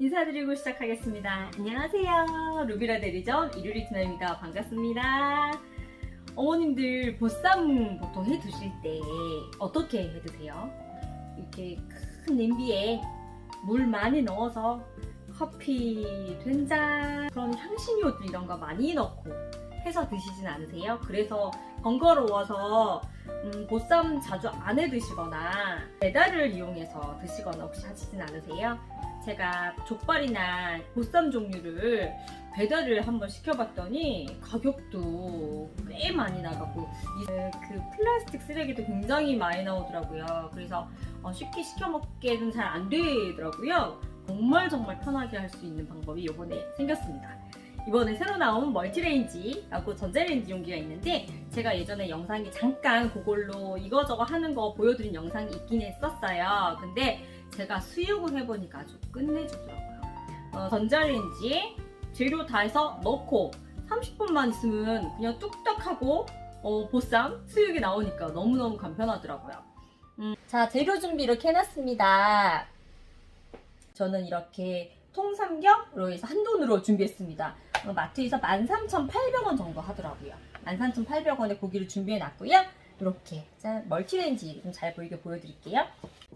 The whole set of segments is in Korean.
인사드리고 시작하겠습니다. 안녕하세요. 루비라 대리점 이루리 투나입니다. 반갑습니다. 어머님들 보쌈 보통 해 드실 때 어떻게 해 드세요? 이렇게 큰 냄비에 물 많이 넣어서 커피, 된장, 그런 향신료들 이런 거 많이 넣고 해서 드시진 않으세요? 그래서 번거로워서 음, 보쌈 자주 안 해 드시거나 배달을 이용해서 드시거나 혹시 하시진 않으세요? 제가 족발이나 보쌈 종류를 배달을 한번 시켜봤더니 가격도 꽤 많이 나가고 이- 그 플라스틱 쓰레기도 굉장히 많이 나오더라고요. 그래서 어, 쉽게 시켜 먹기에는 잘 안 되더라고요. 정말 정말 편하게 할 수 있는 방법이 이번에 생겼습니다. 이번에 새로 나온 멀티레인지라고 전자레인지 용기가 있는데 제가 예전에 영상이 잠깐 그걸로 이거저거 하는 거 보여드린 영상이 있긴 했었어요. 근데 제가 수육을 해보니까 아주 끝내주더라고요. 어, 전자레인지에 재료 다 해서 넣고 30분만 있으면 그냥 뚝딱 하고 어, 보쌈, 수육이 나오니까 너무너무 간편하더라고요. 음, 자, 재료 준비 이렇게 해놨습니다. 저는 이렇게 통삼겹으로 해서 한 돈으로 준비했습니다. 어, 마트에서 13,800원 정도 하더라고요. 13,800원에 고기를 준비해 놨고요. 이렇게 짠 멀티레인지 좀 잘 보이게 보여드릴게요.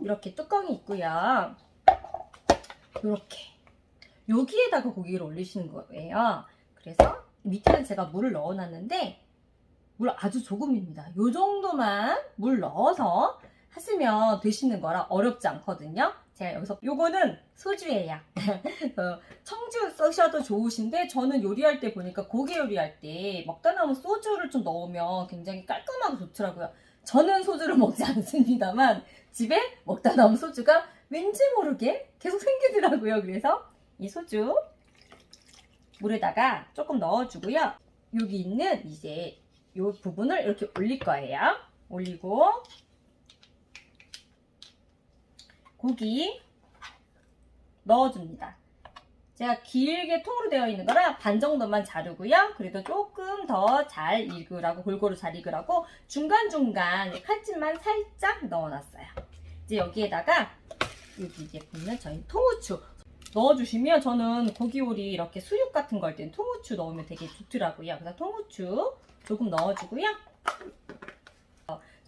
이렇게 뚜껑이 있고요. 이렇게 여기에다가 고기를 올리시는 거예요. 그래서 밑에는 제가 물을 넣어놨는데 물 아주 조금입니다. 이 정도만 물 넣어서 하시면 되시는 거라 어렵지 않거든요. 제가 여기서 요거는 소주예요. 어, 청주 쓰셔도 좋으신데 저는 요리할 때 보니까 고기 요리할 때 먹다 남은 소주를 좀 넣으면 굉장히 깔끔하고 좋더라고요. 저는 소주를 먹지 않습니다만 집에 먹다 남은 소주가 왠지 모르게 계속 생기더라고요. 그래서 이 소주 물에다가 조금 넣어주고요. 여기 있는 이제 이 부분을 이렇게 올릴 거예요. 올리고 고기 넣어줍니다. 제가 길게 통으로 되어 있는 거라 반 정도만 자르고요. 그래도 조금 더 잘 익으라고 골고루 잘 익으라고 중간중간 칼집만 살짝 넣어놨어요. 이제 여기에다가 여기 이제 보면 저희 통후추 넣어주시면 저는 고기 요리 이렇게 수육 같은 거할 때는 통후추 넣으면 되게 좋더라고요. 그래서 통후추 조금 넣어주고요.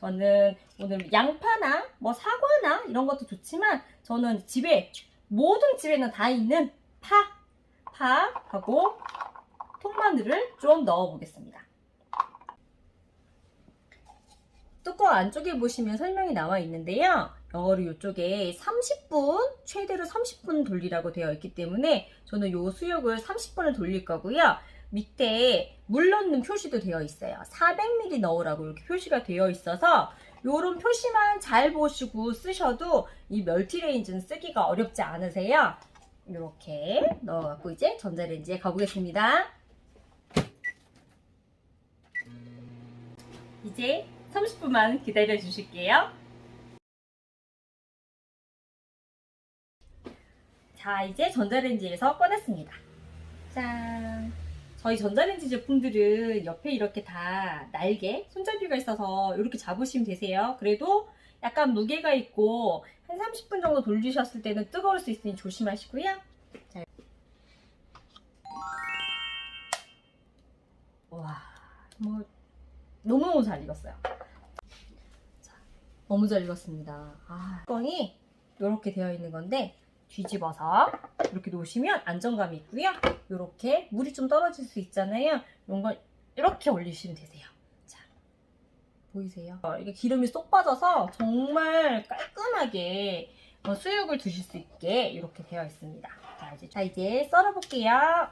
어, 저는 오늘 양파나 뭐 사과나 이런 것도 좋지만 저는 집에 모든 집에는 다 있는 파, 파하고 통마늘을 좀 넣어 보겠습니다. 뚜껑 안쪽에 보시면 설명이 나와 있는데요. 이거를 이쪽에 30분, 최대로 30분 돌리라고 되어 있기 때문에 저는 이 수육을 30분을 돌릴 거고요. 밑에 물 넣는 표시도 되어 있어요. 400ml 넣으라고 이렇게 표시가 되어 있어서 이런 표시만 잘 보시고 쓰셔도 이 멀티레인지는 쓰기가 어렵지 않으세요. 이렇게 넣어갖고 이제 전자레인지에 가보겠습니다. 이제 30분만 기다려 주실게요. 자, 이제 전자레인지에서 꺼냈습니다. 짠! 저희 전자레인지 제품들은 옆에 이렇게 다 날개, 손잡이가 있어서 이렇게 잡으시면 되세요. 그래도 약간 무게가 있고 한 30분 정도 돌리셨을 때는 뜨거울 수 있으니 조심하시고요. 자. 와, 뭐 너무너무 잘 익었어요. 자, 너무 잘 익었습니다. 아, 뚜껑이 이렇게 되어 있는 건데 뒤집어서 이렇게 놓으시면 안정감이 있고요. 이렇게 물이 좀 떨어질 수 있잖아요. 이런 걸 이렇게 올리시면 되세요. 자, 보이세요? 어, 이게 기름이 쏙 빠져서 정말 깔끔하게 어, 수육을 드실 수 있게 이렇게 되어 있습니다. 자, 이제, 자, 이제 썰어볼게요.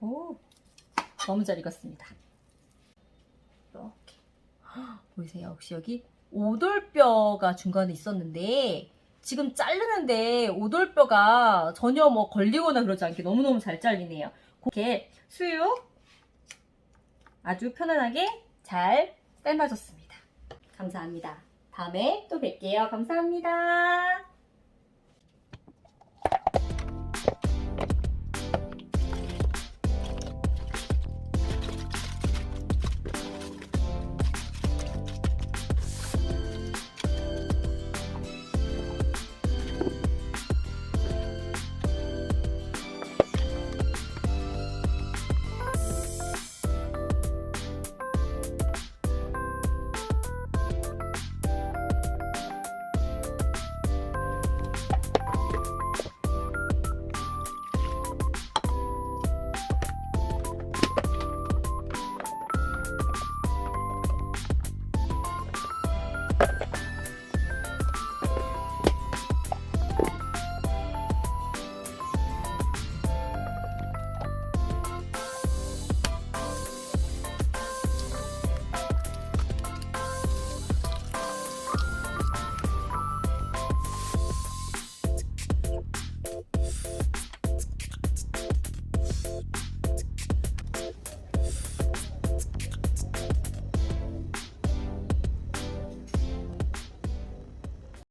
오, 너무 잘 익었습니다. 이렇게 헉, 보이세요? 혹시 여기 오돌뼈가 중간에 있었는데 지금 자르는데 오돌뼈가 전혀 뭐 걸리거나 그러지 않게 너무너무 잘 잘리네요. 이렇게 수육 아주 편안하게 잘 삶아줬습니다. 감사합니다. 다음에 또 뵐게요. 감사합니다.